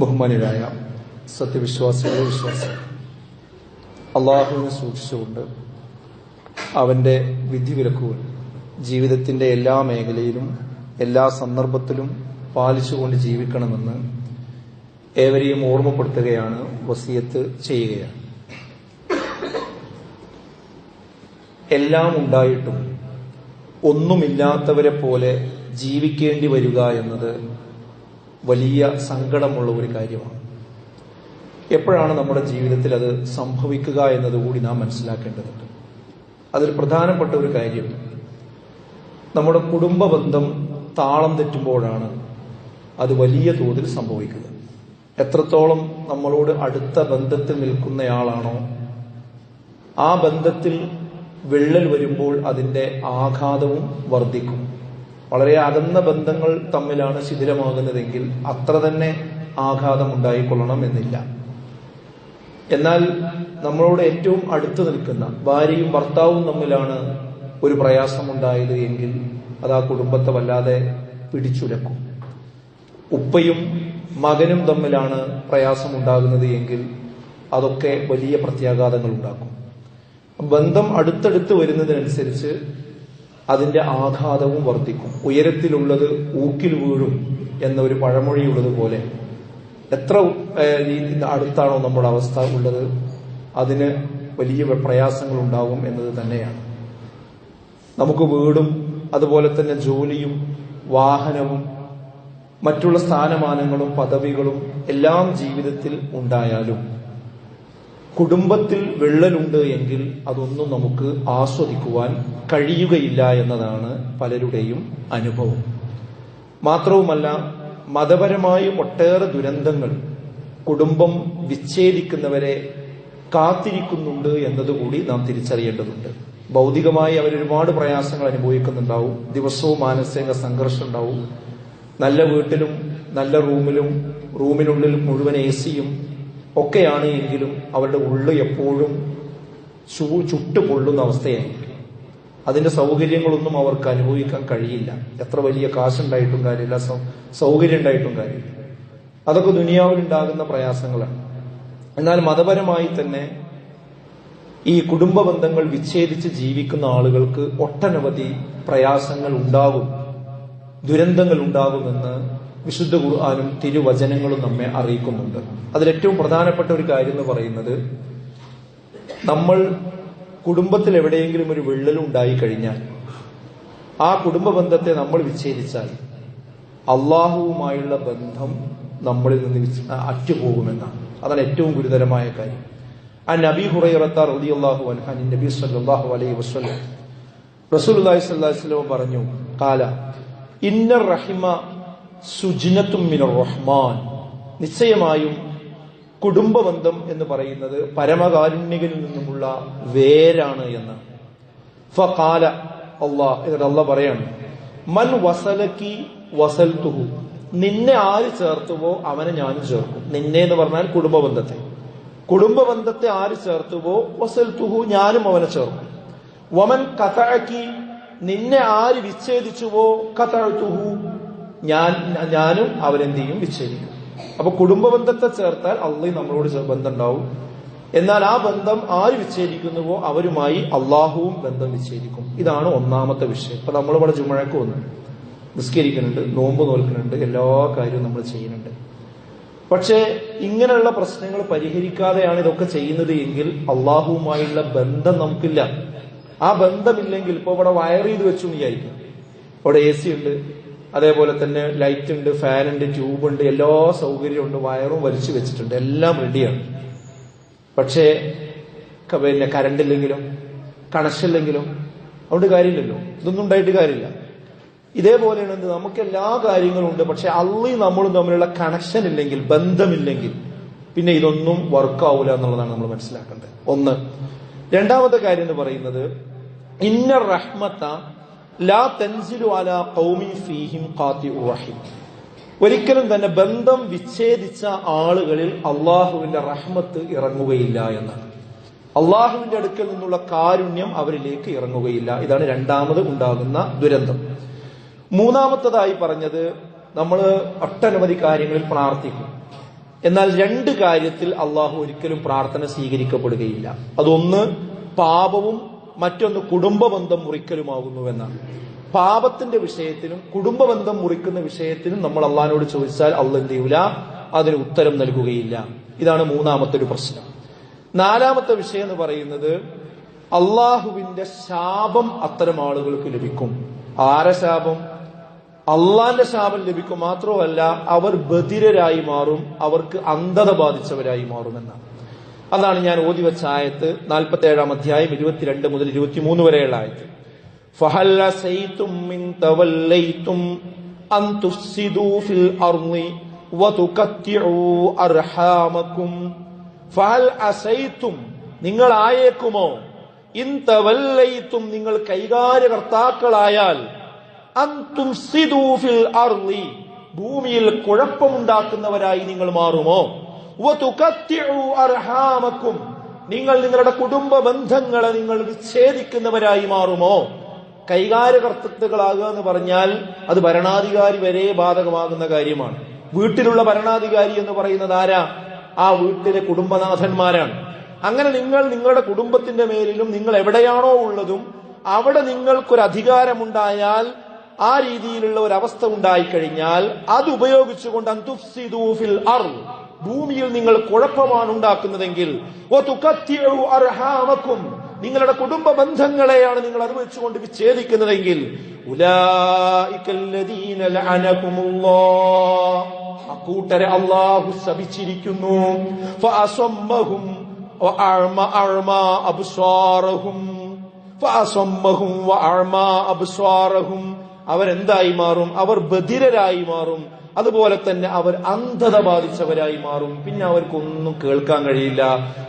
ബഹുമാനിരായ സത്യവിശ്വാസികളുടെ വിശ്വാസികൾ അള്ളാഹുവിനെ സൂക്ഷിച്ചുകൊണ്ട് അവന്റെ വിധിവിലക്കുകൾ ജീവിതത്തിന്റെ എല്ലാ മേഖലയിലും എല്ലാ സന്ദർഭത്തിലും പാലിച്ചുകൊണ്ട് ജീവിക്കണമെന്ന് ഏവരെയും ഓർമ്മപ്പെടുത്തുകയാണ് വസിയത്ത് ചെയ്യുകയാണ്. എല്ലാം ഉണ്ടായിട്ടും ഒന്നുമില്ലാത്തവരെ പോലെ ജീവിക്കേണ്ടി വരിക എന്നത് വലിയ സങ്കടമുള്ള ഒരു കാര്യമാണ്. എപ്പോഴാണ് നമ്മുടെ ജീവിതത്തിൽ അത് സംഭവിക്കുക എന്നതുകൂടി നാം മനസ്സിലാക്കേണ്ടതുണ്ട്. അതിൽ പ്രധാനപ്പെട്ട ഒരു കാര്യം നമ്മുടെ കുടുംബ ബന്ധം താളം തെറ്റുമ്പോഴാണ് അത് വലിയ തോതിൽ സംഭവിക്കുക എത്രത്തോളം നമ്മളോട് അടുത്ത ബന്ധത്തിൽ നിൽക്കുന്നയാളാണോ ആ ബന്ധത്തിൽ വിള്ളൽ വരുമ്പോൾ അതിന്റെ ആഘാതവും വർദ്ധിക്കും. വളരെ അകന്ന ബന്ധങ്ങൾ തമ്മിലാണ് ശിഥിലമാകുന്നതെങ്കിൽ അത്ര തന്നെ ആഘാതം ഉണ്ടായിക്കൊള്ളണം എന്നില്ല. എന്നാൽ നമ്മളോട് ഏറ്റവും അടുത്ത് നിൽക്കുന്ന ഭാര്യയും ഭർത്താവും തമ്മിലാണ് ഒരു പ്രയാസമുണ്ടായത് എങ്കിൽ അത് ആ കുടുംബത്തെ വല്ലാതെ പിടിച്ചുലക്കും. ഉപ്പയും മകനും തമ്മിലാണ് പ്രയാസമുണ്ടാകുന്നത് എങ്കിൽ അതൊക്കെ വലിയ പ്രത്യാഘാതങ്ങൾ ഉണ്ടാക്കും. ബന്ധം അടുത്തടുത്ത് വരുന്നതിനനുസരിച്ച് അതിന്റെ ആഘാതവും വർദ്ധിക്കും. ഉയരത്തിലുള്ളത് ഊക്കിൽ വീഴും എന്ന ഒരു പഴമൊഴിയുള്ളത് പോലെ. എത്ര അടുത്താണോ നമ്മുടെ അവസ്ഥ ഉള്ളത്? അതിന് വലിയ പ്രയാസങ്ങൾ ഉണ്ടാകും എന്നത് തന്നെയാണ്. നമുക്ക് വീടും അതുപോലെ തന്നെ ജോലിയും വാഹനവും മറ്റുള്ള സ്ഥാനമാനങ്ങളും പദവികളും എല്ലാം ജീവിതത്തിൽ ഉണ്ടായാലും കുടുംബത്തിൽ വിള്ളലുണ്ട് എങ്കിൽ അതൊന്നും നമുക്ക് ആസ്വദിക്കുവാൻ കഴിയുകയില്ല എന്നതാണ് പലരുടെയും അനുഭവം. മാത്രവുമല്ല മതപരമായും ഒട്ടേറെ ദുരന്തങ്ങൾ കുടുംബം വിച്ഛേദിക്കുന്നവരെ കാത്തിരിക്കുന്നുണ്ട് എന്നതുകൂടി നാം തിരിച്ചറിയേണ്ടതുണ്ട്. ഭൗതികമായി അവരൊരുപാട് പ്രയാസങ്ങൾ അനുഭവിക്കുന്നുണ്ടാവും. ദിവസവും മാനസിക സംഘർഷം ഉണ്ടാവും. നല്ല വീട്ടിലും നല്ല റൂമിലും റൂമിനുള്ളിൽ മുഴുവൻ എ സിയും ഒക്കെയാണ് എങ്കിലും അവരുടെ ഉള്ളു എപ്പോഴും ചൂ ചുട്ടു പൊള്ളുന്ന അവസ്ഥയായിരിക്കും അതിന്റെ സൗകര്യങ്ങളൊന്നും അവർക്ക് അനുഭവിക്കാൻ കഴിയില്ല. എത്ര വലിയ കാശുണ്ടായിട്ടും കാര്യമില്ല സൗകര്യം ഉണ്ടായിട്ടും കാര്യമില്ല. അതൊക്കെ ദുനിയാവിലുണ്ടാകുന്ന പ്രയാസങ്ങളാണ്. എന്നാൽ മതപരമായി തന്നെ ഈ കുടുംബ ബന്ധങ്ങൾ വിച്ഛേദിച്ച് ജീവിക്കുന്ന ആളുകൾക്ക് ഒട്ടനവധി പ്രയാസങ്ങൾ ഉണ്ടാകും ദുരന്തങ്ങൾ ഉണ്ടാകുമെന്ന് വിശുദ്ധ ഖുർആാനും തിരുവചനങ്ങളും നമ്മെ അറിയിക്കുന്നുണ്ട്. അതിലേറ്റവും പ്രധാനപ്പെട്ട ഒരു കാര്യം എന്ന് പറയുന്നത് നമ്മൾ കുടുംബത്തിൽ എവിടെയെങ്കിലും ഒരു വിള്ളൽ ഉണ്ടായി കഴിഞ്ഞാൽ ആ കുടുംബ ബന്ധത്തെ നമ്മൾ വിച്ഛേദിച്ചാൽ അള്ളാഹുവുമായുള്ള ബന്ധം നമ്മളിൽ നിന്ന് അറ്റുപോകുമെന്നാണ്. അതാണ് ഏറ്റവും ഗുരുതരമായ കാര്യം. ആ നബി ഹുറൈറത്താർ റലി അള്ളാഹു അൻഹാൻ നബി സല്ലാഹു അലൈഹി വസ്ലം റസൂൽ അള്ളാഹി പറഞ്ഞു കാല ഇന്നർ റഹിമ സുജിനത്തുമിനർ റഹ്മാൻ നിശ്ചയമായും കുടുംബബന്ധം എന്ന് പറയുന്നത് പരമകാരുണ്യകനിൽ നിന്നുമുള്ള വേരാണ് എന്ന്. ഫാല അള്ളാഹ് എന്നിട്ട് അള്ളാഹ് പറയാണ് മൻ വസലക്കി വസൽത്തുഹു നിന്നെ ആര് ചേർത്തുവോ അവനെ ഞാനും ചേർക്കും. നിന്നെ എന്ന് പറഞ്ഞാൽ കുടുംബബന്ധത്തെ. കുടുംബബന്ധത്തെ ആര് ചേർത്തുവോ വസൽത്തുഹു ഞാനും അവനെ ചേർക്കും. വമൻ കഥാക്കി നിന്നെ ആര് വിച്ഛേദിച്ചുവോ കഥാഴ്ത്തുഹു ഞാൻ ഞാനും അവരെന്ത് ചെയ്യും? വിച്ഛേദിക്കും. അപ്പൊ കുടുംബ ബന്ധത്തെ ചേർത്താൽ അള്ളി നമ്മളോട് ബന്ധം ഉണ്ടാവും എന്നാൽ ആ ബന്ധം ആര് വിച്ഛേദിക്കുന്നുവോ അവരുമായി അള്ളാഹുവും ബന്ധം വിച്ഛേദിക്കും. ഇതാണ് ഒന്നാമത്തെ വിഷയം. ഇപ്പൊ നമ്മളിവിടെ ജുമഴക്ക് വന്നു. നിസ്കരിക്കുന്നുണ്ട് നോമ്പ് നോൽക്കുന്നുണ്ട് എല്ലാ കാര്യവും നമ്മൾ ചെയ്യുന്നുണ്ട്. പക്ഷേ ഇങ്ങനെയുള്ള പ്രശ്നങ്ങൾ പരിഹരിക്കാതെയാണ് ഇതൊക്കെ ചെയ്യുന്നത് എങ്കിൽ അള്ളാഹുവുമായുള്ള ബന്ധം നമുക്കില്ല. ആ ബന്ധമില്ലെങ്കിൽ ഇപ്പൊ ഇവിടെ വയർ ചെയ്ത് വെച്ചു വിചാരിക്കും. ഇവിടെ എ സി ഉണ്ട് അതേപോലെ തന്നെ ലൈറ്റ് ഉണ്ട് ഫാൻ ഉണ്ട് ട്യൂബ് ഉണ്ട് എല്ലാ സൗകര്യമുണ്ട് വയറും വലിച്ചു വെച്ചിട്ടുണ്ട് എല്ലാം റെഡിയാണ്. പക്ഷേ പിന്നെ കറണ്ട് ഇല്ലെങ്കിലും കണക്ഷൻ ഇല്ലെങ്കിലും അതുകൊണ്ട് കാര്യമില്ലല്ലോ. ഇതൊന്നും ഉണ്ടായിട്ട് കാര്യമില്ല. ഇതേപോലെയാണ് എന്ത്? നമുക്ക് എല്ലാ കാര്യങ്ങളും ഉണ്ട് പക്ഷെ അള്ളി നമ്മളും തമ്മിലുള്ള കണക്ഷൻ ഇല്ലെങ്കിൽ ബന്ധമില്ലെങ്കിൽ പിന്നെ ഇതൊന്നും വർക്കാവൂല എന്നുള്ളതാണ് നമ്മൾ മനസ്സിലാക്കേണ്ടത്. ഒന്ന്. രണ്ടാമത്തെ കാര്യം എന്ന് പറയുന്നത് ഇന്ന റഹ്മത്ത ലാ തൻസിലു ഫീഹിം ഒരിക്കലും തന്നെ ബന്ധം വിച്ഛേദിച്ച ആളുകളിൽ അള്ളാഹുവിന്റെ റഹ്മത്ത് ഇറങ്ങുകയില്ല എന്നാണ് അള്ളാഹുവിന്റെ അടുക്കൽ നിന്നുള്ള കാരുണ്യം അവരിലേക്ക് ഇറങ്ങുകയില്ല. ഇതാണ് രണ്ടാമത് ഉണ്ടാകുന്ന ദുരന്തം. മൂന്നാമത്തതായി പറഞ്ഞത് നമ്മൾ ഒട്ടനവധി കാര്യങ്ങളിൽ പ്രാർത്ഥിക്കും. എന്നാൽ രണ്ട് കാര്യത്തിൽ അള്ളാഹു ഒരിക്കലും പ്രാർത്ഥന സ്വീകരിക്കപ്പെടുകയില്ല. അതൊന്ന് പാപവും മറ്റൊന്ന് കുടുംബബന്ധം മുറിക്കലുമാകുന്നുവെന്നാണ്. പാപത്തിന്റെ വിഷയത്തിലും കുടുംബബന്ധം മുറിക്കുന്ന വിഷയത്തിലും നമ്മൾ അള്ളഹാനോട് ചോദിച്ചാൽ അള്ള എന്ത് ചെയ്യൂല? അതിന് ഉത്തരം നൽകുകയില്ല. ഇതാണ് മൂന്നാമത്തെ ഒരു പ്രശ്നം. നാലാമത്തെ വിഷയം എന്ന് പറയുന്നത് അള്ളാഹുവിന്റെ ശാപം അത്തരം ആളുകൾക്ക് ലഭിക്കും. ആരെ ശാപം? അള്ളാന്റെ ശാപം ലഭിക്കും മാത്രമല്ല അവർ ബധിരരായി മാറും അവർക്ക് അന്ധത ബാധിച്ചവരായി മാറുമെന്നാണ്. അതാണ് ഞാൻ ഓതി വെച്ച ആയത്ത് നാൽപ്പത്തേഴാം അധ്യായം ഇരുപത്തിരണ്ട് മുതൽ ഇരുപത്തിമൂന്ന് വരെയുള്ള ആയത്ത്. നിങ്ങൾ ആയേക്കുമോ? ഇന്തവല്ലും നിങ്ങൾ കൈകാര്യകർത്താക്കളായാൽ ഭൂമിയിൽ കുഴപ്പമുണ്ടാക്കുന്നവരായി നിങ്ങൾ മാറുമോ? അർഹാമക്കും. നിങ്ങൾ നിങ്ങളുടെ കുടുംബ ബന്ധങ്ങളെ നിങ്ങൾ വിച്ഛേദിക്കുന്നവരായി മാറുമോ? കൈകാര്യകർത്തൃത്വങ്ങളാകുക എന്ന് പറഞ്ഞാൽ അത് ഭരണാധികാരി വരെ ബാധകമാകുന്ന കാര്യമാണ്. വീട്ടിലുള്ള ഭരണാധികാരി എന്ന് പറയുന്നത് ആരാ? ആ വീട്ടിലെ കുടുംബനാഥന്മാരാണ്. അങ്ങനെ നിങ്ങൾ നിങ്ങളുടെ കുടുംബത്തിന്റെ മേലിലും നിങ്ങൾ എവിടെയാണോ ഉള്ളതും അവിടെ നിങ്ങൾക്കൊരു അധികാരമുണ്ടായാൽ ആ രീതിയിലുള്ള ഒരു അവസ്ഥ ഉണ്ടായിക്കഴിഞ്ഞാൽ അത് ഉപയോഗിച്ചുകൊണ്ട് അന്തുഫ്സിദൂഫിൽ ഫിൽ അർൾ ഭൂമിയിൽ നിങ്ങൾ കുഴപ്പമാണ് ഉണ്ടാക്കുന്നതെങ്കിൽ നിങ്ങളുടെ കുടുംബ ബന്ധങ്ങളെയാണ് നിങ്ങൾ അത് വെച്ചുകൊണ്ട് വിച്ഛേദിക്കുന്നതെങ്കിൽ അക്കൂട്ടരെ അള്ളാഹു ശപിച്ചിരിക്കുന്നു. അവരെന്തായി മാറും? അവർ ബധിരരായി മാറും. അതുപോലെ തന്നെ അവർ അന്ധത ബാധിച്ചവരായി മാറും. പിന്നെ അവർക്കൊന്നും കേൾക്കാൻ കഴിയില്ല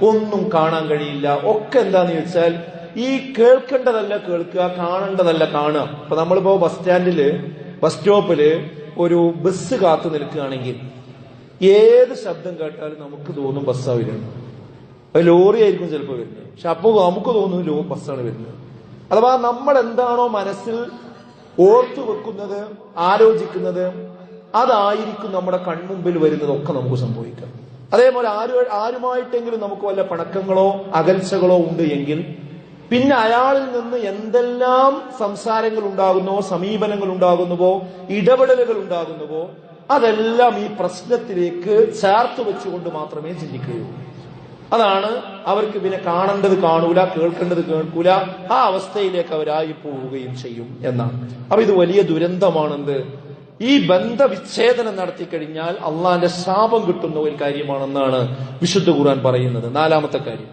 ഒന്നും കാണാൻ കഴിയില്ല. ഒക്കെ എന്താന്ന് ചോദിച്ചാൽ ഈ കേൾക്കേണ്ടതല്ല കേൾക്കുക കാണേണ്ടതല്ല കാണുക. ഇപ്പൊ നമ്മളിപ്പോ ബസ് സ്റ്റാൻഡിൽ ബസ് സ്റ്റോപ്പിൽ ഒരു ബസ് കാത്തു നിൽക്കുകയാണെങ്കിൽ ഏത് ശബ്ദം കേട്ടാലും നമുക്ക് തോന്നും ബസ്സാ വരുന്നത്. അത് ലോറി ആയിരിക്കും ചിലപ്പോൾ വരുന്നത്. പക്ഷെ അപ്പോൾ നമുക്ക് തോന്നും ലോ ബസ്സാണ് വരുന്നത്. അഥവാ നമ്മൾ എന്താണോ മനസ്സിൽ ഓർത്തു വെക്കുന്നത് ആലോചിക്കുന്നത് അതായിരിക്കും നമ്മുടെ കൺമുമ്പിൽ വരുന്നതൊക്കെ നമുക്ക് സംഭവിക്കാം. അതേപോലെ ആരു ആരുമായിട്ടെങ്കിലും നമുക്ക് വല്ല പണക്കങ്ങളോ അകൽച്ചകളോ ഉണ്ട് എങ്കിൽ പിന്നെ അയാളിൽ നിന്ന് എന്തെല്ലാം സംസാരങ്ങൾ ഉണ്ടാകുന്നോ സമീപനങ്ങൾ ഉണ്ടാകുന്നുവോ ഇടപെടലുകൾ ഉണ്ടാകുന്നുവോ അതെല്ലാം ഈ പ്രശ്നത്തിലേക്ക് ചേർത്ത് വെച്ചുകൊണ്ട് മാത്രമേ ചിന്തിക്കുകയുള്ളൂ. അതാണ് അവർക്ക് പിന്നെ കാണേണ്ടത് കാണൂല കേൾക്കേണ്ടത് കേൾക്കൂല ആ അവസ്ഥയിലേക്ക് അവരായി പോവുകയും ചെയ്യും എന്നാണ്. അപ്പൊ ഇത് വലിയ ദുരന്തമാണെന്ത്? ഈ ബന്ധവിച്ഛേദനം നടത്തി കഴിഞ്ഞാൽ അള്ളാന്റെ ശാപം കിട്ടുന്ന ഒരു കാര്യമാണെന്നാണ് വിശുദ്ധ ഖുർആൻ പറയുന്നത്. നാലാമത്തെ കാര്യം.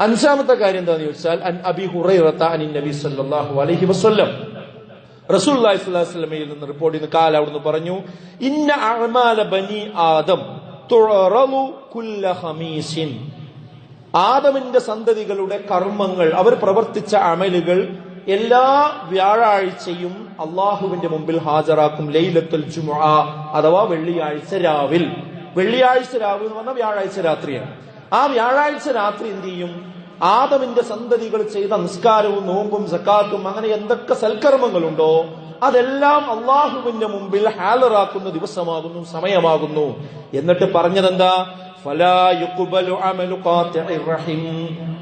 അഞ്ചാമത്തെ കാര്യം എന്താണെന്ന് ചോദിച്ചാൽ അൻ അബി ഹുറൈറത്ത അനിൻ നബി സല്ലല്ലാഹു അലൈഹി വസല്ലം. റസൂൽ സ്വല്ലമയിൽ നിന്ന് റിപ്പോർട്ട് ചെയ്യുന്ന കാല അവിടുന്ന് പറഞ്ഞു ഇന്ന അഴമാല ബനി ആദം കുല്ല ഹമീസിൻ ആദമിന്റെ സന്തതികളുടെ കർമ്മങ്ങൾ അവർ പ്രവർത്തിച്ച അമലുകൾ എല്ലാ വ്യാഴാഴ്ചയും അള്ളാഹുവിന്റെ മുമ്പിൽ ഹാജരാക്കും ലൈലത്തുൽ ജുമുഅ അഥവാ വെള്ളിയാഴ്ച രാവിൽ. വെള്ളിയാഴ്ച രാവിൽ എന്ന് പറഞ്ഞാൽ വ്യാഴാഴ്ച രാത്രിയാണ്. ആ വ്യാഴാഴ്ച രാത്രി എന്ത് ചെയ്യും? ആദമിന്റെ സന്തതികൾ ചെയ്ത നിസ്കാരവും നോമ്പും സക്കാത്തും അങ്ങനെ എന്തൊക്കെ സൽക്കർമ്മങ്ങളുണ്ടോ അതെല്ലാം അള്ളാഹുവിന്റെ മുമ്പിൽ ഹാലറാക്കുന്ന ദിവസമാകുന്നു സമയമാകുന്നു. എന്നിട്ട് പറഞ്ഞതെന്താ?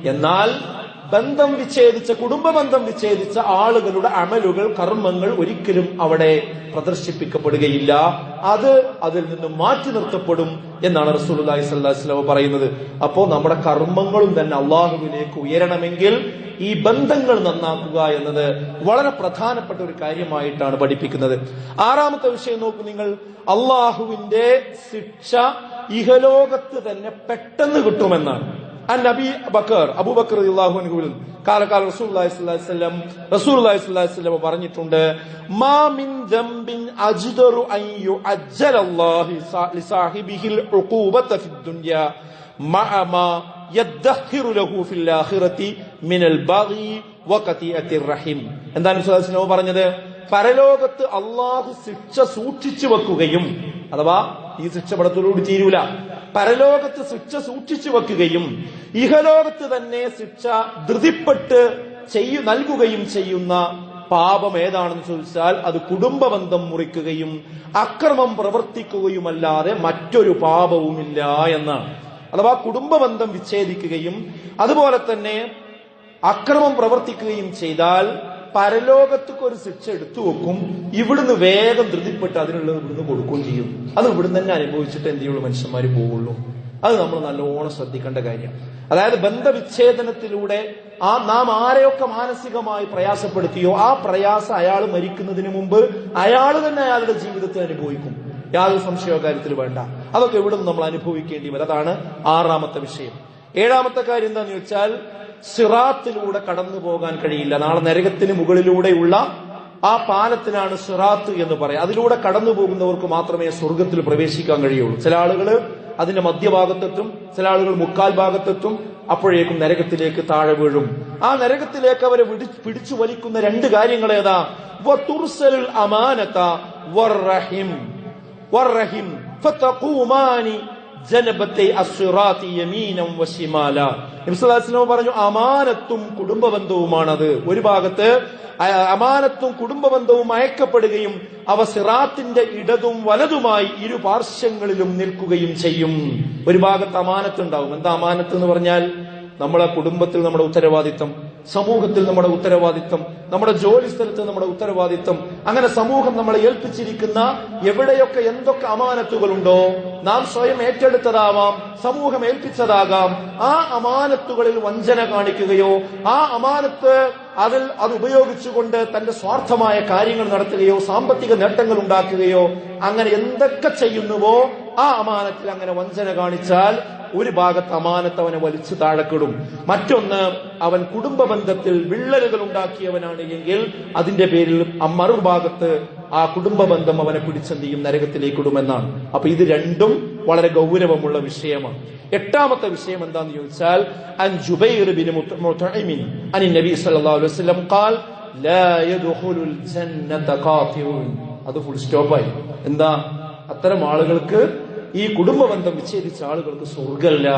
എന്നാൽ ബന്ധം വിച്ഛേദിച്ച കുടുംബബന്ധം വിച്ഛേദിച്ച ആളുകളുടെ അമലുകൾ കർമ്മങ്ങൾ ഒരിക്കലും അവിടെ പ്രദർശിപ്പിക്കപ്പെടുകയില്ല. അത് അതിൽ നിന്ന് മാറ്റി നിർത്തപ്പെടും എന്നാണ് അലൈഹി വസല്ലം പറയുന്നത്. അപ്പോ നമ്മുടെ കർമ്മങ്ങളും തന്നെ അള്ളാഹുവിലേക്ക് ഉയരണമെങ്കിൽ ഈ ബന്ധങ്ങൾ നന്നാക്കുക എന്നത് വളരെ പ്രധാനപ്പെട്ട ഒരു കാര്യമായിട്ടാണ് പഠിപ്പിക്കുന്നത്. ആറാമത്തെ വിഷയം നോക്കൂ നിങ്ങൾ. അള്ളാഹുവിന്റെ ശിക്ഷ ഇഹലോകത്ത് തന്നെ പെട്ടെന്ന് കിട്ടുമെന്നാണ്. عن ابي بكر ابو بكر رضي الله عنه قال قال رسول الله صلى الله عليه وسلم رسول الله صلى الله عليه وسلم പറഞ്ഞിട്ടുണ്ട് ما من ذنب اجدر ان يعجل الله لصاحبه العقوبه في الدنيا مع ما يدخر له في الاخره من البغي وقطيعه الرحم എന്താണ് റസൂൽ പറഞ്ഞത് പരലോകത്ത് അള്ളാഹു ശിക്ഷ സൂക്ഷിച്ചു വെക്കുകയും അഥവാ ഈ ശിക്ഷ പടത്തോടുകൂടി തീരൂല പരലോകത്ത് ശിക്ഷ സൂക്ഷിച്ചു വെക്കുകയും ഇഹലോകത്ത് തന്നെ ശിക്ഷ ധൃതിപ്പെട്ട് ചെയ്യു നൽകുകയും ചെയ്യുന്ന പാപം ഏതാണെന്ന് ചോദിച്ചാൽ അത് കുടുംബബന്ധം മുറിക്കുകയും അക്രമം പ്രവർത്തിക്കുകയുമല്ലാതെ മറ്റൊരു പാപവുമില്ല എന്നാണ്. അഥവാ കുടുംബബന്ധം വിച്ഛേദിക്കുകയും അതുപോലെ തന്നെ അക്രമം പ്രവർത്തിക്കുകയും ചെയ്താൽ പരലോകത്തേക്ക് ഒരു ശിക്ഷ എടുത്തു വെക്കും ഇവിടുന്ന് വേഗം ധൃതിപ്പെട്ട് അതിനുള്ളത് ഇവിടുന്ന് കൊടുക്കുകയും ചെയ്യും. അത് ഇവിടുന്ന് തന്നെ അനുഭവിച്ചിട്ട് എന്ത് ചെയ്യുള്ളൂ? മനുഷ്യന്മാർ പോവുള്ളൂ അത് നമ്മൾ നല്ലോണം ശ്രദ്ധിക്കേണ്ട കാര്യം. അതായത് ബന്ധവിച്ഛേദനത്തിലൂടെ ആ നാം ആരെയൊക്കെ മാനസികമായി പ്രയാസപ്പെടുത്തിയോ ആ പ്രയാസം അയാൾ മരിക്കുന്നതിന് മുമ്പ് അയാൾ തന്നെ അയാളുടെ ജീവിതത്തെ അനുഭവിക്കും. യാതൊരു സംശയ കാര്യത്തിൽ വേണ്ട. അതൊക്കെ ഇവിടെ നമ്മൾ അനുഭവിക്കേണ്ടി വരും. അതാണ് ആറാമത്തെ വിഷയം. ഏഴാമത്തെ കാര്യം എന്താണെന്ന് വെച്ചാൽ സിറാത്തിലൂടെ കടന്നു പോകാൻ കഴിയില്ല. നാളെ നരകത്തിന് മുകളിലൂടെയുള്ള ആ പാലത്തിനാണ് സിറാത്ത് എന്ന് പറയാം. അതിലൂടെ കടന്നു പോകുന്നവർക്ക് മാത്രമേ സ്വർഗത്തിൽ പ്രവേശിക്കാൻ കഴിയുള്ളൂ. ചില ആളുകൾ അതിന്റെ മധ്യഭാഗത്തെത്തും ചില ആളുകൾ മുക്കാൽ ഭാഗത്തെത്തും അപ്പോഴേക്കും നരകത്തിലേക്ക് താഴെ വീഴും. ആ നരകത്തിലേക്ക് അവരെ പിടിച്ചു വലിക്കുന്ന രണ്ട് കാര്യങ്ങൾ ഏതാ? വതുർസൽ അമാനത വർറഹിം വർറഹിം പറഞ്ഞു അമാനത്തും കുടുംബബന്ധവുമാണത്. ഒരു ഭാഗത്ത് അമാനത്തും കുടുംബ ബന്ധവും അയക്കപ്പെടുകയും അവ സിറാത്തിന്റെ ഇടതും വലതുമായി ഇരു പാർശ്വങ്ങളിലും നിൽക്കുകയും ചെയ്യും. ഒരു ഭാഗത്ത് അമാനത്തുണ്ടാവും എന്താ അമാനത്ത് എന്ന് പറഞ്ഞാൽ? നമ്മളെ കുടുംബത്തിൽ നമ്മുടെ ഉത്തരവാദിത്തം. സമൂഹത്തിൽ നമ്മുടെ ഉത്തരവാദിത്തം നമ്മുടെ ജോലി സ്ഥലത്ത് നമ്മുടെ ഉത്തരവാദിത്തം അങ്ങനെ സമൂഹം നമ്മളെ ഏൽപ്പിച്ചിരിക്കുന്ന എവിടെയൊക്കെ എന്തൊക്കെ അമാനത്തുകളുണ്ടോ നാം സ്വയം ഏറ്റെടുത്തതാവാം സമൂഹം ഏൽപ്പിച്ചതാകാം ആ അമാനത്തുകളിൽ വഞ്ചന കാണിക്കുകയോ ആ അമാനത്ത് അതിൽ അത് ഉപയോഗിച്ചുകൊണ്ട് തന്റെ സ്വാർത്ഥമായ കാര്യങ്ങൾ നടത്തുകയോ സാമ്പത്തിക നേട്ടങ്ങൾ ഉണ്ടാക്കുകയോ അങ്ങനെ എന്തൊക്കെ ചെയ്യുന്നുവോ ആ അമാനത്തിൽ അങ്ങനെ വഞ്ചന കാണിച്ചാൽ ഒരു ഭാഗത്ത് അമാനത്ത് അവനെ വലിച്ചു താഴെക്കിടും. മറ്റൊന്ന് അവൻ കുടുംബ ബന്ധത്തിൽ വിള്ളലുകൾ ഉണ്ടാക്കിയവനാണ് എങ്കിൽ അതിന്റെ പേരിൽ മറുഭാഗത്ത് ആ കുടുംബ ബന്ധം അവനെ പിടിച്ചെന്ത് ചെയ്യും നരകത്തിലേക്ക് ഇടുമെന്നാണ്. അപ്പൊ ഇത് രണ്ടും വളരെ ഗൗരവമുള്ള വിഷയമാണ്. എട്ടാമത്തെ വിഷയം എന്താന്ന് ചോദിച്ചാൽ അൻ ജുബൈർ അനി നബി അലൈഹി വസല്ലം ലാ അത് ഫുൾ സ്റ്റോപ്പായി എന്താ? അത്തരം ആളുകൾക്ക് ഈ കുടുംബ ബന്ധം വിച്ഛേദിച്ച ആളുകൾക്ക് സ്വർഗല്ല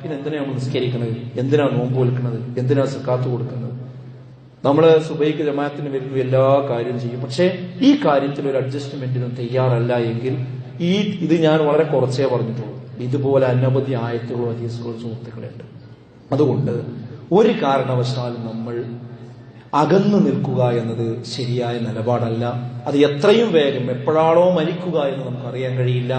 പിന്നെ എന്തിനാ നമ്മൾ നിസ്കരിക്കുന്നത് എന്തിനാ നോമ്പ് വിൽക്കുന്നത് എന്തിനാ സക്കാത്ത് കൊടുക്കുന്നത്? നമ്മൾ സുബൈക്ക് ജമാഅത്തിന് വരുന്നു എല്ലാ കാര്യവും ചെയ്യും. പക്ഷേ ഈ കാര്യത്തിൽ ഒരു അഡ്ജസ്റ്റ്മെന്റിനും തയ്യാറല്ല എങ്കിൽ ഈ ഇത് ഞാൻ വളരെ കുറച്ചേ പറഞ്ഞിട്ടുള്ളൂ. ഇതുപോലെ അനവധി ആയത്തുകളും ഹദീസുകളും സുഹൃത്തുക്കളുണ്ട്. അതുകൊണ്ട് ഒരു കാരണവശാലും നമ്മൾ അകന്നു നിൽക്കുക എന്നത് ശരിയായ നിലപാടല്ല. അത് എത്രയും വേഗം എപ്പോഴാണോ മരിക്കുക എന്ന് നമുക്കറിയാൻ കഴിയില്ല.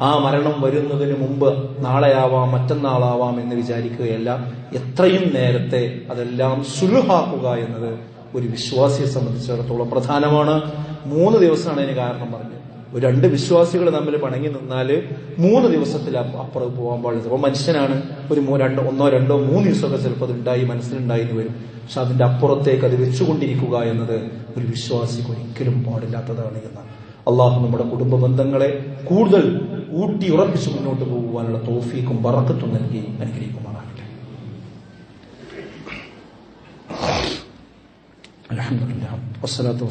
ആ മരണം വരുന്നതിന് മുമ്പ് നാളെയാവാം മറ്റന്നാളാവാം എന്ന് വിചാരിക്കുകയല്ല. എത്രയും നേരത്തെ അതെല്ലാം സുലുഹാക്കുക എന്നത് ഒരു വിശ്വാസിയെ സംബന്ധിച്ചിടത്തോളം പ്രധാനമാണ്. മൂന്ന് ദിവസമാണ് അതിന് കാരണം പറഞ്ഞത്. ഒരു രണ്ട് വിശ്വാസികൾ തമ്മിൽ പണങ്ങി നിന്നാൽ മൂന്ന് ദിവസത്തിൽ അപ്പുറത്ത് അപ്പുറം പോകാൻ പാടില്ല. അപ്പൊ മനുഷ്യനാണ് ഒരു രണ്ടോ ഒന്നോ രണ്ടോ മൂന്ന് ദിവസമൊക്കെ ചിലപ്പോൾ അത് ഉണ്ടായി മനസ്സിലുണ്ടായി എന്ന് വരും. പക്ഷെ അതിന്റെ അപ്പുറത്തേക്ക് അത് വെച്ചുകൊണ്ടിരിക്കുക എന്നത് ഒരു വിശ്വാസിക്ക് ഒരിക്കലും പാടില്ലാത്തതാണ് എന്നാണ്. അള്ളാഹു നമ്മുടെ കുടുംബ ബന്ധങ്ങളെ കൂടുതൽ ഊട്ടി ഉറപ്പിച്ച് മുന്നോട്ട് പോകുവാനുള്ള തോഫീക്കും വറക്കത്തും നൽകി അനുഗ്രഹിക്കുമാറാകട്ടെ. വസ്സലാത്തു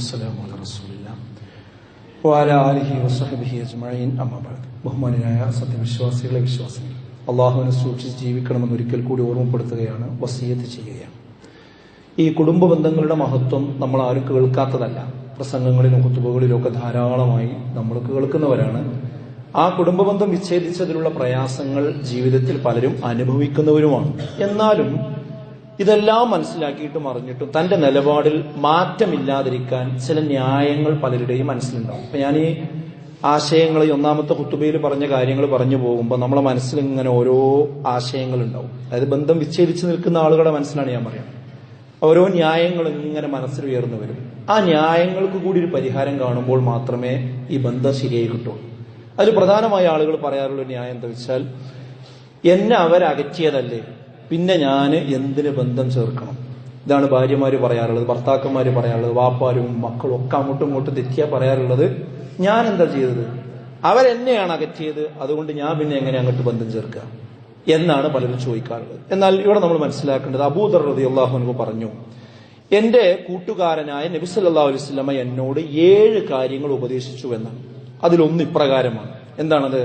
ബഹുമാനായ സത്യവിശ്വാസികളെ വിശ്വാസികൾ അള്ളാഹുവിനെ സൂക്ഷിച്ച് ജീവിക്കണമെന്ന് ഒരിക്കൽ കൂടി ഓർമ്മപ്പെടുത്തുകയാണ് വസീയത്ത് ചെയ്യുകയാണ്. ഈ കുടുംബ ബന്ധങ്ങളുടെ മഹത്വം നമ്മൾ ആരും കേൾക്കാത്തതല്ല. പ്രസംഗങ്ങളിലും കുത്തുബകളിലും ഒക്കെ ധാരാളമായി നമ്മൾ കേൾക്കുന്നവരാണ്. ആ കുടുംബബന്ധം വിച്ഛേദിച്ചതിലുള്ള പ്രയാസങ്ങൾ ജീവിതത്തിൽ പലരും അനുഭവിക്കുന്നവരുമാണ്. എന്നാലും ഇതെല്ലാം മനസ്സിലാക്കിയിട്ടും അറിഞ്ഞിട്ടും തന്റെ നിലപാടിൽ മാറ്റമില്ലാതിരിക്കാൻ ചില ന്യായങ്ങൾ പലരുടെയും മനസ്സിലുണ്ടാവും. അപ്പൊ ഞാൻ ഈ ആശയങ്ങൾ ഒന്നാമത്തെ കുത്തുബയിൽ പറഞ്ഞ കാര്യങ്ങൾ പറഞ്ഞു പോകുമ്പോൾ നമ്മളെ മനസ്സിൽ ഇങ്ങനെ ഓരോ ആശയങ്ങൾ ഉണ്ടാവും അതായത് ബന്ധം വിച്ഛേദിച്ച് നിൽക്കുന്ന ആളുകളുടെ മനസ്സിലാണ് ഞാൻ പറയുന്നത് ഓരോ ന്യായങ്ങൾ ഇങ്ങനെ മനസ്സിൽ ഉയർന്നു വരും. ആ ന്യായങ്ങൾക്ക് കൂടി ഒരു പരിഹാരം കാണുമ്പോൾ മാത്രമേ ഈ ബന്ധം ശരിയായി കിട്ടുള്ളൂ. അതിൽ പ്രധാനമായ ആളുകൾ പറയാറുള്ള ന്യായം എന്താ വെച്ചാൽ എന്നെ അവരകറ്റിയതല്ലേ പിന്നെ ഞാൻ എന്തിന് ബന്ധം ചേർക്കണം? ഇതാണ് ഭാര്യമാര് പറയാറുള്ളത് ഭർത്താക്കന്മാര് പറയാറുള്ളത് വാപ്പാരും മക്കളും ഒക്കെ അങ്ങോട്ടും ഇങ്ങോട്ടും തെറ്റിയാ പറയാറുള്ളത്. ഞാൻ എന്താ ചെയ്തത്? അവരെന്നെയാണ് അകറ്റിയത് അതുകൊണ്ട് ഞാൻ പിന്നെ എങ്ങനെ അങ്ങോട്ട് ബന്ധം ചേർക്കുക? എന്നാണ് പലരും ചോദിക്കാറുള്ളത്. എന്നാൽ ഇവിടെ നമ്മൾ മനസ്സിലാക്കേണ്ടത് അബൂദർ റതി അള്ളാഹുനു പറഞ്ഞു എന്റെ കൂട്ടുകാരനായ നബി സല്ലല്ലാഹു അലൈഹി വസല്ലമ എന്നോട് ഏഴ് കാര്യങ്ങൾ ഉപദേശിച്ചു എന്നാണ്. അതിലൊന്ന് ഇപ്രകാരമാണ്. എന്താണത്?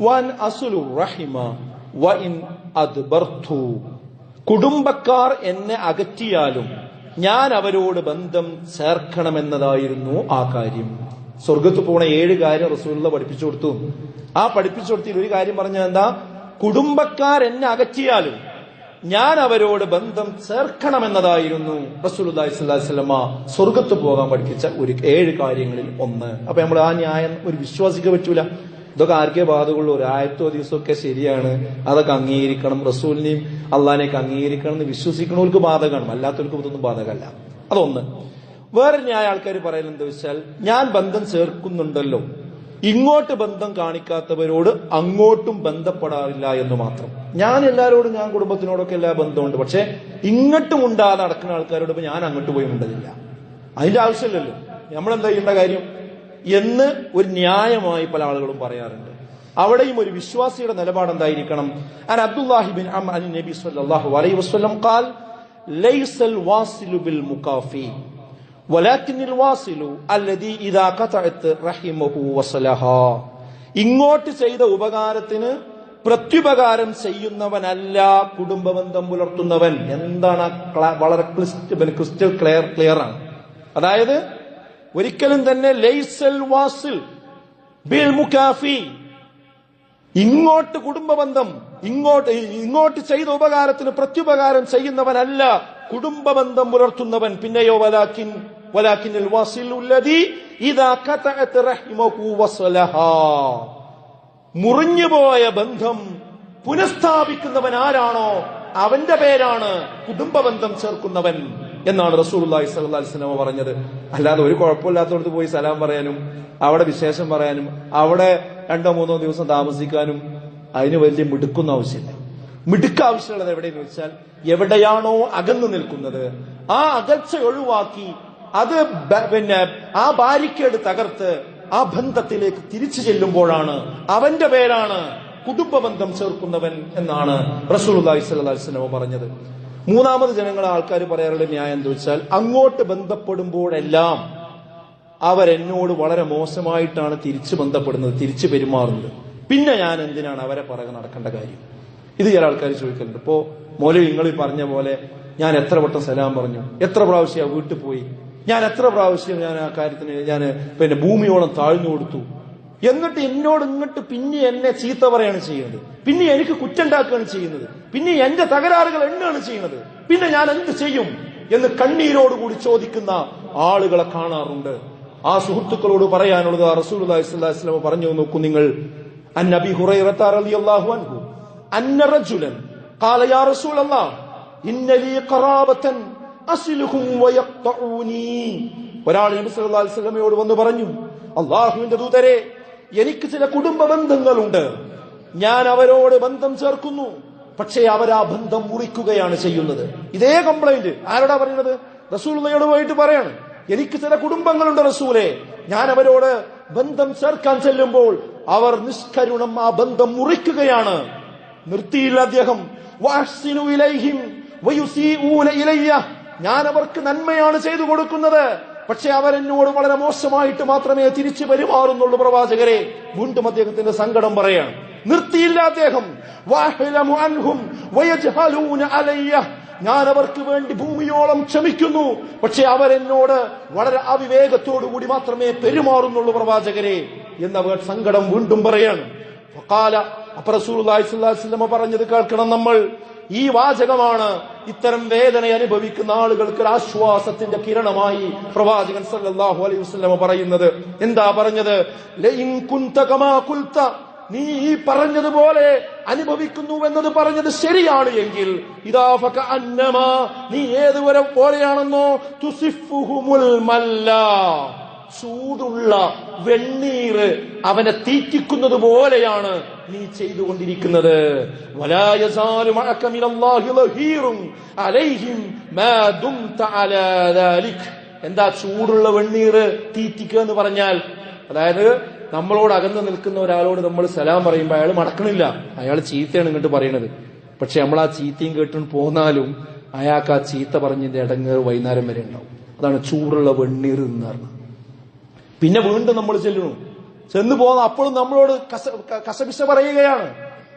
വൻ അസുലു റഹിമ വ ഇൻ അദ്ബർത്തു. കുടുംബക്കാർ എന്നെ അകറ്റിയാലും ഞാൻ അവരോട് ബന്ധം ചേർക്കണമെന്നതായിരുന്നു ആ കാര്യം. സ്വർഗത്ത് പോണ ഏഴ് കാര്യം റസൂലുള്ള പഠിപ്പിച്ചു കൊടുത്തു. ആ പഠിപ്പിച്ചു കൊടുത്തിൽ ഒരു കാര്യം പറഞ്ഞാൽ എന്താ? കുടുംബക്കാർ എന്നെ അകറ്റിയാലും ഞാൻ അവരോട് ബന്ധം ചേർക്കണമെന്നതായിരുന്നു വസല്ലമ സ്വർഗത്ത് പോകാൻ പഠിപ്പിച്ച ഒരു ഏഴ് കാര്യങ്ങളിൽ ഒന്ന്. അപ്പൊ നമ്മൾ ആ ന്യായം ഒരു വിശ്വാസിക്ക് പറ്റൂല. ഇതൊക്കെ ആർക്കേ ബാധകുള്ളൂ ഒരു ആയത്തോ ദിവസമൊക്കെ ശരിയാണ്. അതൊക്കെ അംഗീകരിക്കണം. റസൂലിനെയും അള്ളഹാനെയൊക്കെ അംഗീകരിക്കണം എന്ന് വിശ്വസിക്കണവർക്ക് ബാധകമാണ്. അല്ലാത്തവർക്ക് ഇതൊന്നും ബാധകമല്ല. അതൊന്ന്. വേറെ ന്യായ ആൾക്കാർ പറയുന്നത് വെച്ചാൽ ഞാൻ ബന്ധം ചേർക്കുന്നുണ്ടല്ലോ. ഇങ്ങോട്ട് ബന്ധം കാണിക്കാത്തവരോട് അങ്ങോട്ടും ബന്ധപ്പെടാറില്ല എന്ന് മാത്രം. ഞാൻ എല്ലാവരോടും ഞാൻ കുടുംബത്തിനോടൊക്കെ എല്ലാ ബന്ധമുണ്ട്. പക്ഷെ ഇങ്ങോട്ടും ഉണ്ടാകാതെ നടക്കുന്ന ആൾക്കാരോട് ഞാൻ അങ്ങോട്ട് പോയി മിണ്ടതില്ല അതിന്റെ ആവശ്യമില്ലല്ലോ. നമ്മളെന്താ ചെയ്യേണ്ട കാര്യം? എന്ന് ഒരു ന്യായമായി പല ആളുകളും പറയാറുണ്ട്. അവിടെയും ഒരു വിശ്വാസിയുടെ നിലപാട് എന്തായിരിക്കണം? അൻ അബ്ദുല്ലാഹിബിൻ അൻ നബി സല്ലല്ലാഹു അലൈഹി വസല്ലം ഖാൽ ലൈസൽ വാസിലു ബിൽ മുകാഫി ഇങ്ങോട്ട് ചെയ്ത ഉപകാരത്തിന് പ്രത്യുപകാരം ചെയ്യുന്നവനല്ല കുടുംബബന്ധം പുലർത്തുന്നവൻ. എന്താണ് വളരെ ക്രിസ്റ്റൽ ക്ലിയർ ക്ലിയർ ആണ് അതായത് ഒരിക്കലും തന്നെ ലൈസൽ വാസിൽ ബിൽ മുക്കാഫി ഇങ്ങോട്ട് കുടുംബബന്ധം ഇങ്ങോട്ട് ഇങ്ങോട്ട് ചെയ്ത ഉപകാരത്തിന് പ്രത്യുപകാരം ചെയ്യുന്നവനല്ല കുടുംബബന്ധം പുലർത്തുന്നവൻ. പിന്നെയോ വലാക്കിൻ വലാക്കിൻ اذا قطعت رحمه وصلها. മുറിഞ്ഞു മുറിഞ്ഞുപോയ ബന്ധം പുനഃസ്ഥാപിക്കുന്നവൻ ആരാണോ? അവന്റെ പേരാണ് കുടുംബ ബന്ധം ചേർക്കുന്നവൻ എന്നാണ് അലൈഹി വസല്ലം പറഞ്ഞത്. അല്ലാതെ ഒരു കുഴപ്പമില്ലാത്തടത്ത് പോയി സലാം പറയാനും അവിടെ വിശേഷം പറയാനും അവിടെ രണ്ടോ മൂന്നോ ദിവസം താമസിക്കാനും അതിന് വലിയ മിടുക്കുന്ന ആവശ്യമില്ല. മിടുക്ക് ആവശ്യമുള്ളത് എവിടെയെന്ന് വെച്ചാൽ എവിടെയാണോ അകന്നു നിൽക്കുന്നത് ആ അകൽച്ച ഒഴിവാക്കി അത് പിന്നെ ആ ബാരിക്കേഡ് തകർത്ത് ആ ബന്ധത്തിലേക്ക് തിരിച്ചു ചെല്ലുമ്പോഴാണ് അവന്റെ പേരാണ് കുടുംബബന്ധം ചേർക്കുന്നവൻ എന്നാണ് റസൂലുള്ളാഹി സ്വല്ലല്ലാഹി അലൈഹി വസല്ലം പറഞ്ഞത്. മൂന്നാമത് ജനങ്ങളെ ആൾക്കാർ പറയാറുള്ള ന്യായം എന്താ വെച്ചാൽ അങ്ങോട്ട് ബന്ധപ്പെടുമ്പോഴെല്ലാം അവരെന്നോട് വളരെ മോശമായിട്ടാണ് തിരിച്ചു ബന്ധപ്പെടുന്നത് തിരിച്ചു പെരുമാറുന്നത്. പിന്നെ ഞാൻ എന്തിനാണ് അവരെ പുറകെ നടക്കേണ്ട കാര്യം? ഇത് ചില ആൾക്കാർ ചോദിക്കലുണ്ട്. ഇപ്പോ മോലെ നിങ്ങൾ പറഞ്ഞ പോലെ ഞാൻ എത്ര വട്ടം സലാം പറഞ്ഞു എത്ര പ്രാവശ്യം വീട്ടിൽ പോയി ഞാൻ എത്ര പ്രാവശ്യം ഞാൻ ആ കാര്യത്തിന് ഞാൻ പിന്നെ ഭൂമിയോളം താഴ്ന്നു കൊടുത്തു. എന്നിട്ട് എന്നോട് ഇങ്ങോട്ട് പിന്നെ എന്നെ ചീത്ത പറയാണ് ചെയ്യുന്നത്. പിന്നെ എനിക്ക് കുറ്റുണ്ടാക്കുകയാണ് ചെയ്യുന്നത്. പിന്നെ എന്റെ തകരാറുകൾ എണ്ണാണ് ചെയ്യുന്നത്. പിന്നെ ഞാൻ എന്ത് ചെയ്യും എന്ന് കണ്ണീരോട് കൂടി ചോദിക്കുന്ന ആളുകളെ കാണാറുണ്ട്. ആ സുഹൃത്തുക്കളോട് പറയാനുള്ളത് ആ റസൂൽ അള്ളാഹിസ്ലാം പറഞ്ഞു നോക്കൂ നിങ്ങൾ. അന്നബി ഹുറൈറത്താറിയാഹു അൻഹു ഇന്നലി ഖറാബത്തൻ ഒരാൾ നബി വന്ന് പറഞ്ഞു അള്ളാഹുവിന്റെ ദൂതരെ എനിക്ക് ചില കുടുംബ ബന്ധങ്ങളുണ്ട് ഞാൻ അവരോട് ബന്ധം ചേർക്കുന്നു. പക്ഷേ അവർ ആ ബന്ധം മുറിക്കുകയാണ് ചെയ്യുന്നത്. ഇതേ കംപ്ലൈന്റ് ആരോടാ പറയുന്നത്? റസൂലയോട് പോയിട്ട് പറയാണ് എനിക്ക് ചില കുടുംബങ്ങളുണ്ട് റസൂലെ. ഞാൻ അവരോട് ബന്ധം ചേർക്കാൻ ചെല്ലുമ്പോൾ അവർ നിഷ്കരുണം ആ ബന്ധം മുറിക്കുകയാണ്. നിർത്തിയില്ല അദ്ദേഹം. ഞാൻ അവർക്ക് നന്മയാണ് ചെയ്തു കൊടുക്കുന്നത്. പക്ഷെ അവരെന്നോട് വളരെ മോശമായിട്ട് മാത്രമേ തിരിച്ചു പെരുമാറുന്നുള്ളൂ പ്രവാചകരെ. വീണ്ടും അദ്ദേഹത്തിന്റെ സങ്കടം പറയാണ്. നിർത്തിയില്ല അദ്ദേഹം. ഞാൻ അവർക്ക് വേണ്ടി ഭൂമിയോളം ക്ഷമിക്കുന്നു. പക്ഷെ അവരെന്നോട് വളരെ അവിവേകത്തോടു കൂടി മാത്രമേ പെരുമാറുന്നുള്ളൂ പ്രവാചകരെ എന്നവർ സങ്കടം വീണ്ടും പറയാണ്. അപ്പൊ പറഞ്ഞത് കേൾക്കണം നമ്മൾ. ഈ വാചകമാണ് ഇത്തരം വേദന അനുഭവിക്കുന്ന ആളുകൾക്ക് ഒരു ആശ്വാസത്തിന്റെ കിരണമായി പ്രവാചകൻ സല്ലല്ലാഹു അലൈഹി വസല്ലമ പറയുന്നത്. എന്താ പറഞ്ഞത്? ലഇൻ നീ ഈ പറഞ്ഞതുപോലെ അനുഭവിക്കുന്നു എന്നത് പറഞ്ഞത് ശരിയാണ് എങ്കിൽ ഇതാഫക അന്നമാ നീ ഏതുവരെ പോലെയാണെന്നോ തുസിഫുഹുമുൽ മല്ലാ. ചൂടുള്ള വെണ്ണീര് അവനെ തീറ്റിക്കുന്നത് പോലെയാണ് നീ ചെയ്തുകൊണ്ടിരിക്കുന്നത്. എന്താ ചൂടുള്ള വെണ്ണീര് തീറ്റിക്കുക എന്ന് പറഞ്ഞാൽ? അതായത് നമ്മളോട് അകന്ന് നിൽക്കുന്ന ഒരാളോട് നമ്മൾ സലാം പറയുമ്പോൾ അയാൾ മടക്കണില്ല. അയാൾ ചീത്തയാണ് ഇങ്ങോട്ട് പറയണത്. പക്ഷെ നമ്മൾ ആ ചീത്തയും കേട്ടുകൊണ്ട് പോന്നാലും അയാൾക്ക് ആ ചീത്ത പറഞ്ഞതിന്റെ ഇടങ്ങ് വൈകുന്നേരം വരെ ഉണ്ടാവും. അതാണ് ചൂടുള്ള വെണ്ണീർ എന്ന് പറഞ്ഞത്. പിന്നെ വീണ്ടും നമ്മൾ ചെല്ലണം ചെന്ന് പോകുന്ന അപ്പോഴും നമ്മളോട് കസപിസ പറയുകയാണ്.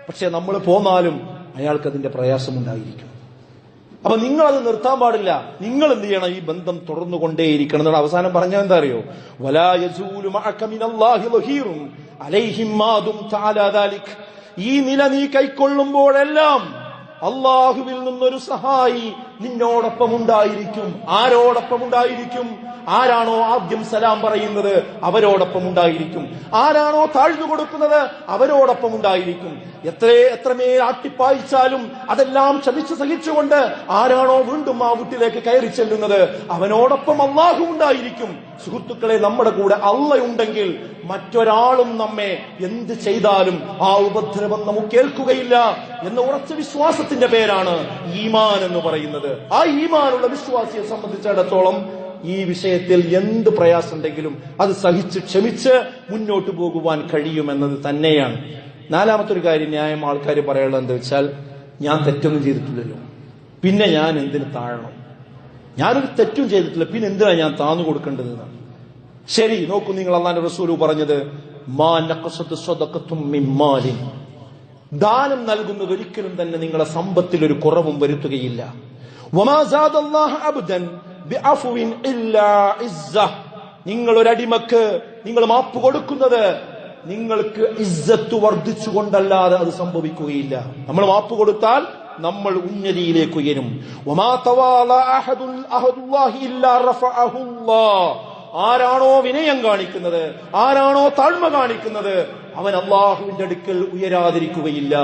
പക്ഷെ നമ്മൾ പോന്നാലും അയാൾക്ക് അതിന്റെ പ്രയാസമുണ്ടായിരിക്കും. അപ്പൊ നിങ്ങൾ അത് നിർത്താൻ പാടില്ല. നിങ്ങൾ എന്ത് ചെയ്യണം? ഈ ബന്ധം തുടർന്നു കൊണ്ടേയിരിക്കണം എന്നുള്ള അവസാനം പറഞ്ഞാൽ എന്താ അറിയോ? ഈ നില നീ കൈക്കൊള്ളുമ്പോഴെല്ലാം അള്ളാഹുവിൽ നിന്നൊരു സഹായി നിന്നോടൊപ്പം ഉണ്ടായിരിക്കും. ആരോടൊപ്പം ഉണ്ടായിരിക്കും? ആരാണോ ആദ്യം സലാം പറയുന്നത് അവരോടൊപ്പം ഉണ്ടായിരിക്കും. ആരാണോ താഴ്ന്നു കൊടുക്കുന്നത് അവരോടൊപ്പം ഉണ്ടായിരിക്കും. എത്ര എത്രമേൽ ആട്ടിപ്പായിച്ചാലും അതെല്ലാം ചതിച്ചു സഹിച്ചുകൊണ്ട് ആരാണോ വീണ്ടും ആ വീട്ടിലേക്ക് കയറി ചെല്ലുന്നത് അവനോടൊപ്പം അള്ളാഹു ഉണ്ടായിരിക്കും. സുഹൃത്തുക്കളെ നമ്മുടെ കൂടെ അള്ളയുണ്ടെങ്കിൽ മറ്റൊരാളും നമ്മെ എന്ത് ചെയ്താലും ആ ഉപദ്രവം നമുക്ക് കേൾക്കുകയില്ല എന്ന ഉറച്ച വിശ്വാസത്തിന്റെ പേരാണ് ഈമാൻ എന്ന് പറയുന്നത്. ആ ഈമാനുള്ള വിശ്വാസിയെ സംബന്ധിച്ചിടത്തോളം ഈ വിഷയത്തിൽ എന്ത് പ്രയാസമുണ്ടെങ്കിലും അത് സഹിച്ച് ക്ഷമിച്ച് മുന്നോട്ട് പോകുവാൻ കഴിയുമെന്നത് തന്നെയാണ്. നാലാമത്തെ ഒരു കാര്യം ന്യായം ആൾക്കാർ പറയാനുള്ളത് എന്താ വെച്ചാൽ ഞാൻ തെറ്റൊന്നും ചെയ്തിട്ടില്ലല്ലോ. പിന്നെ ഞാൻ എന്തിന് താഴണം? ഞാനൊരു തെറ്റും ചെയ്തിട്ടില്ല പിന്നെ എന്തിനാണ് ഞാൻ താന്നു കൊടുക്കേണ്ടത് ശരി നോക്കൂ നിങ്ങൾ അള്ളാന്റെ റസൂൽ പറഞ്ഞത്. ദാനം നൽകുന്നത് ഒരിക്കലും തന്നെ നിങ്ങളെ സമ്പത്തിൽ ഒരു കുറവും വരുത്തുകയില്ല. നിങ്ങൾ ഒരടിമക്ക് നിങ്ങൾ മാപ്പ് കൊടുക്കുന്നത് നിങ്ങൾക്ക് ഇസ്സത്ത് വർദ്ധിച്ചുകൊണ്ടല്ലാതെ അത് സംഭവിക്കുകയില്ല നമ്മൾ മാപ്പ് കൊടുത്താൽ നമ്മൾ ഉന്നതിയിലേക്ക് ഉയരും. ആരാണോ വിനയം കാണിക്കുന്നത് ആരാണോ താഴ്മ കാണിക്കുന്നത് അവൻ അള്ളാഹുവിന്റെ അടുക്കൽ ഉയരാതിരിക്കുകയില്ല.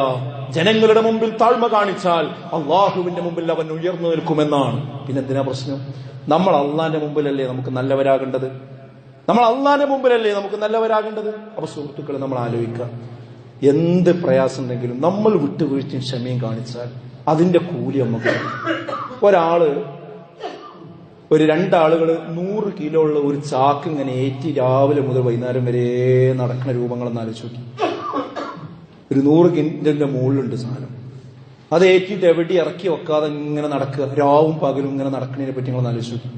ജനങ്ങളുടെ മുമ്പിൽ താഴ്മ കാണിച്ചാൽ അള്ളാഹുവിന്റെ മുമ്പിൽ അവൻ ഉയർന്നു നിൽക്കുമെന്നാണ്. പിന്നെന്തിനാ പ്രശ്നം? നമ്മൾ അള്ളാന്റെ മുമ്പിലല്ലേ നമുക്ക് നല്ലവരാകേണ്ടത്? നമ്മൾ അള്ളാന്റെ മുമ്പിലല്ലേ നമുക്ക് നല്ലവരാകേണ്ടത്? അപ്പൊ സുഹൃത്തുക്കളെ നമ്മൾ ആലോചിക്കുക. എന്ത് പ്രയാസം ഉണ്ടെങ്കിലും നമ്മൾ വിട്ടുവീഴ്ചയും ക്ഷമയും കാണിച്ചാൽ അതിന്റെ കൂലി നമുക്ക് ഒരാൾ ഒരു രണ്ടാളുകൾ നൂറ് കിലോ ഉള്ള ഒരു ചാക്ക് ഇങ്ങനെ ഏറ്റി രാവിലെ മുതൽ വൈകുന്നേരം വരെ നടക്കുന്ന രൂപങ്ങളെന്ന് ആലോചിച്ച് ഒരു നൂറ് കിൻഡലിന്റെ മുകളിലുണ്ട് സാധനം. അത് ഏറ്റിട്ട് എവിടെ ഇറക്കി വെക്കാതെ ഇങ്ങനെ നടക്കുക. രാവും പകലും ഇങ്ങനെ നടക്കുന്നതിനെ പറ്റി നിങ്ങൾ ആലോചിച്ച്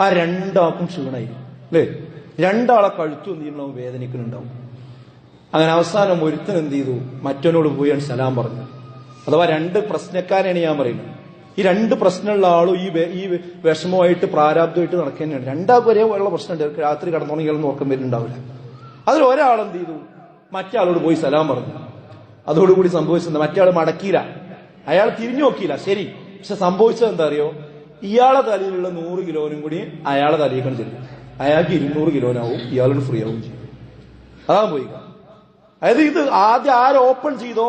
ആ രണ്ടാൾക്കും ക്ഷീണായി അല്ലേ? രണ്ടാളെ കഴുത്തു എന്ത് വേദനിക്കുന്നുണ്ടാവും അങ്ങനെ അവസാനം ഒരുത്തൻ എന്ത് ചെയ്തു? മറ്റവനോട് പോയാണ് സലാം പറഞ്ഞു. അഥവാ രണ്ട് പ്രശ്നക്കാരെയാണ് ഞാൻ പറയുന്നത്. ഈ രണ്ട് പ്രശ്നമുള്ള ആളും ഈ ഈ വിഷമമായിട്ട് പ്രാരാബ്ദമായിട്ട് നടക്കുന്നതാണ്. രണ്ടാൾക്കും ഒരേ ഉള്ള പ്രശ്നമുണ്ട് രാത്രി കടന്നുറങ്ങിയാലൊന്നും ഉറക്കം വരുന്നുണ്ടാവില്ല. അതിൽ ഒരാൾ എന്ത് ചെയ്തു? മറ്റേ ആളോട് പോയി സലാം പറഞ്ഞു. അതോടുകൂടി സംഭവിച്ചത് മറ്റേ മടക്കിയില്ല. അയാൾ തിരിഞ്ഞു നോക്കിയില്ല. ശരി. പക്ഷെ സംഭവിച്ചത് എന്താ അറിയോ? ഇയാളെ തലയിലുള്ള നൂറ് കിലോനും കൂടി അയാളെ തലയിക്കണം ചെല്ലും അയാൾക്ക് ഇരുന്നൂറ് കിലോനാവും. ഇയാളോട് ഫ്രീ ആവും ചെയ്യും. അതാ പോയി അതായത് ഇത് ആദ്യം ആര് ഓപ്പൺ ചെയ്തോ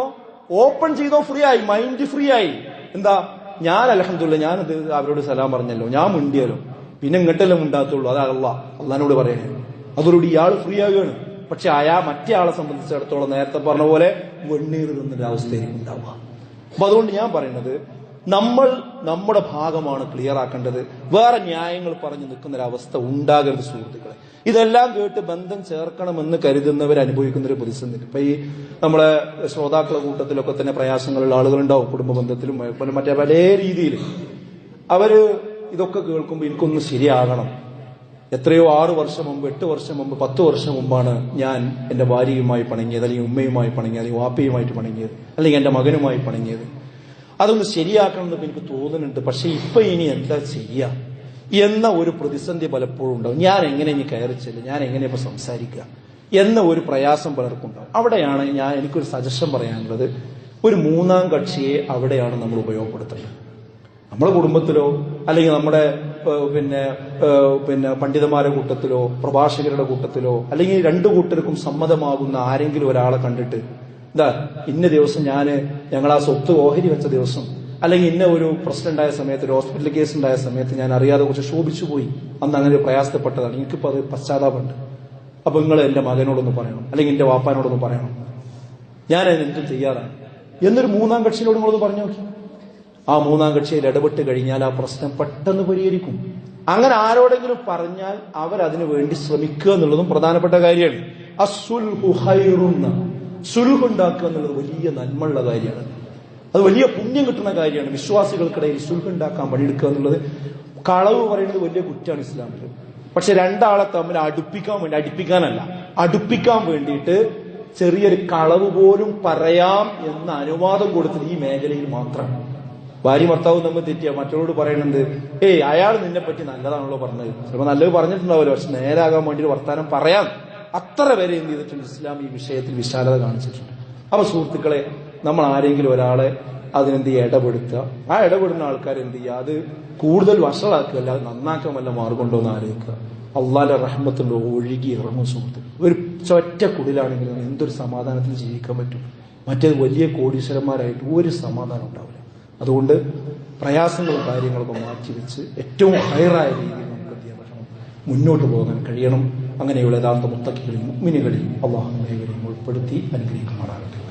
ഓപ്പൺ ചെയ്തോ ഫ്രീ ആയി മൈൻഡ് ഫ്രീ ആയി എന്താ? ഞാൻ അലഹമില്ല ഞാൻ ഇത് അവരോട് സലാം പറഞ്ഞല്ലോ ഞാൻ മുണ്ടിയല്ലോ പിന്നെ ഇങ്ങോട്ടല്ലേ ഉണ്ടാകത്തുള്ളൂ അത് അല്ല അള്ളഹാനോട് പറയണേ. അതോടുകൂടി ഇയാൾ ഫ്രീ ആവുകയാണ് പക്ഷെ അയാ മറ്റേ ആളെ സംബന്ധിച്ചിടത്തോളം നേരത്തെ പറഞ്ഞ പോലെ വെണ്ണീർ തിന്നൊരു അവസ്ഥയായിരിക്കും ഉണ്ടാവുക. അപ്പൊ അതുകൊണ്ട് ഞാൻ പറയുന്നത് നമ്മൾ നമ്മുടെ ഭാഗമാണ് ക്ലിയർ ആക്കേണ്ടത്. വേറെ ന്യായങ്ങൾ പറഞ്ഞു നിൽക്കുന്ന ഒരു അവസ്ഥ ഉണ്ടാകരുത് സുഹൃത്തുക്കളെ. ഇതെല്ലാം കേട്ട് ബന്ധം ചേർക്കണമെന്ന് കരുതുന്നവർ അനുഭവിക്കുന്ന ഒരു പ്രതിസന്ധി ഇപ്പൊ ഈ നമ്മളെ ശ്രോതാക്കളുടെ കൂട്ടത്തിലൊക്കെ തന്നെ പ്രയാസങ്ങളുള്ള ആളുകളുണ്ടാവും കുടുംബ ബന്ധത്തിലും മറ്റേ പല രീതിയിൽ. അവർ ഇതൊക്കെ കേൾക്കുമ്പോൾ എനിക്കൊന്ന് ശരിയാകണം. എത്രയോ ആറ് വർഷം മുമ്പ് എട്ട് വർഷം മുമ്പ് പത്ത് വർഷം മുമ്പാണ് ഞാൻ എന്റെ ഭാര്യയുമായി പണങ്ങിയത് അല്ലെങ്കിൽ ഉമ്മയുമായി പണങ്ങിയത് അല്ലെങ്കിൽ വാപ്പയുമായിട്ട് പണങ്ങിയത് അല്ലെങ്കിൽ എന്റെ മകനുമായി പണങ്ങിയത്. അതൊന്ന് ശരിയാക്കണം എന്ന് എനിക്ക് തോന്നുന്നുണ്ട്. പക്ഷെ ഇപ്പൊ ഇനി എന്താ ചെയ്യാ? എന്ന ഒരു പ്രതിസന്ധി പലപ്പോഴും ഉണ്ടാവും. ഞാൻ എങ്ങനെ ഇനി കയറി ചെല്ലും? ഞാൻ എങ്ങനെ ഇപ്പൊ സംസാരിക്കുക? എന്ന ഒരു പ്രയാസം പലർക്കും ഉണ്ടാവും. അവിടെയാണ് ഞാൻ എനിക്കൊരു സജഷൻ പറയാനുള്ളത്. ഒരു മൂന്നാം കക്ഷിയെ അവിടെയാണ് നമ്മൾ ഉപയോഗപ്പെടുത്തുന്നത് നമ്മുടെ കുടുംബത്തിലോ അല്ലെങ്കിൽ നമ്മുടെ പിന്നെ പിന്നെ പണ്ഡിതന്മാരുടെ കൂട്ടത്തിലോ പ്രഭാഷകരുടെ കൂട്ടത്തിലോ അല്ലെങ്കിൽ രണ്ടു കൂട്ടർക്കും സമ്മതമാകുന്ന ആരെങ്കിലും ഒരാളെ കണ്ടിട്ട് എന്താ ഇന്ന ദിവസം ഞാൻ ഞങ്ങൾ ആ സ്വത്ത് ഓഹരി വെച്ച ദിവസം. അല്ലെങ്കിൽ ഇന്ന ഒരു പ്രശ്നം ഉണ്ടായ സമയത്ത് ഒരു ഹോസ്പിറ്റൽ കേസ് ഉണ്ടായ സമയത്ത് ഞാൻ അറിയാതെ കുറച്ച് ശോഭിച്ചു പോയി. അന്ന് അങ്ങനെ പ്രയാസപ്പെട്ടതാണ്. എനിക്കിപ്പോൾ അത് പശ്ചാത്താപമുണ്ട്. അപ്പൊ നിങ്ങൾ എന്റെ മകനോടൊന്ന് പറയണം. അല്ലെങ്കിൽ എന്റെ വാപ്പാനോടൊന്ന് പറയണം. ഞാൻ അതിനെന്ത് ചെയ്യാറാണ്. എന്നൊരു മൂന്നാം കക്ഷിയോട് നിങ്ങളൊന്ന് പറഞ്ഞു നോക്കി. ആ മൂന്നാം കക്ഷിയിൽ ഇടപെട്ട് കഴിഞ്ഞാൽ ആ പ്രശ്നം പെട്ടെന്ന് പരിഹരിക്കും. അങ്ങനെ ആരോടെങ്കിലും പറഞ്ഞാൽ അവരതിനു വേണ്ടി ശ്രമിക്കുക എന്നുള്ളതും പ്രധാനപ്പെട്ട കാര്യമാണ്. അസുൽ സുൽഹ് ഉണ്ടാക്കുക എന്നുള്ളത് വലിയ നന്മയുള്ള കാര്യമാണ്. അത് വലിയ പുണ്യം കിട്ടുന്ന കാര്യമാണ്. വിശ്വാസികൾക്കിടയിൽ സുൽഹ് ഉണ്ടാക്കാൻ പണിയെടുക്കുക എന്നുള്ളത് കളവ് പറയുന്നത് വലിയ കുറ്റമാണ് ഇസ്ലാമിൽ. പക്ഷെ രണ്ടാളെ തമ്മിൽ അടുപ്പിക്കാൻ വേണ്ടി അടുപ്പിക്കാനല്ല അടുപ്പിക്കാൻ വേണ്ടിയിട്ട് ചെറിയൊരു കളവ് പോലും പറയാം എന്ന അനുവാദം കൊടുത്തത് ഈ മേഖലയിൽ മാത്രമാണ്. ഭാര്യ ഭർത്താവ് തമ്മിൽ തെറ്റിയ മറ്റവരോട് പറയുന്നത് ഏയ് അയാൾ നിന്നെ പറ്റി നല്ലതാണല്ലോ പറഞ്ഞത്. ചിലപ്പോൾ നല്ലത് പറഞ്ഞിട്ടുണ്ടാവില്ല പക്ഷെ നേരാകാൻ വേണ്ടി വർത്താനം പറയാം. അത്ര വരെ എന്ത് ചെയ്തിട്ടുണ്ട്? ഇസ്ലാം ഈ വിഷയത്തിൽ വിശാലത കാണിച്ചിട്ടുണ്ട്. അപ്പൊ സുഹൃത്തുക്കളെ നമ്മൾ ആരെങ്കിലും ഒരാളെ അതിനെന്ത് ഇടപെടുത്തുക. ആ ഇടപെടുന്ന ആൾക്കാർ എന്ത് ചെയ്യുക? അത് കൂടുതൽ വഷളാക്കുക അല്ലാതെ നന്നാക്കാൻ വല്ല മാർഗമുണ്ടോ എന്ന് ആലോചിക്കുക. അള്ളാന്റെ റഹ്മത്തുണ്ടോ ഒഴുകി ഇറങ്ങും സുഹൃത്ത്. ഒരു ചൊറ്റ കുടിലാണെങ്കിലും എന്തൊരു സമാധാനത്തിൽ ജീവിക്കാൻ പറ്റും? മറ്റേത് വലിയ കോടീശ്വരന്മാരായിട്ട് ഒരു സമാധാനം ഉണ്ടാവില്ല. അതുകൊണ്ട് പ്രയാസങ്ങളും കാര്യങ്ങളൊക്കെ മാറ്റിവെച്ച് ഏറ്റവും ഹയറായ രീതിയിൽ നമുക്ക് എന്ത് മുന്നോട്ട് പോകാൻ കഴിയണം. അങ്ങനെയുള്ള യഥാർത്ഥ മുത്തക്കികളിൽ മുഗ്മിനുകളിൽ അള്ളാഹു ഏവരെയും ഉൾപ്പെടുത്തി അനുഗ്രഹിക്കുമാറാകട്ടെ.